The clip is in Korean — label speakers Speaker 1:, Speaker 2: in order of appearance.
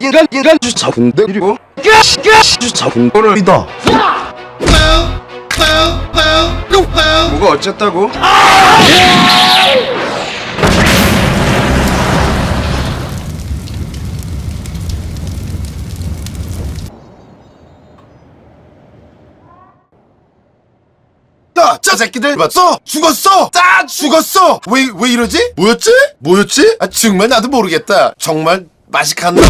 Speaker 1: 인간 인간 주차 군대 그리고 주차 군대를 믿어 뭐가 어쨌다고?
Speaker 2: 야, 저 새끼들 봤어? 죽었어! 다 죽었어! 왜, 왜 이러지? 뭐였지? 뭐였지? 아, 정말 나도 모르겠다. 정말 맛이 갔나?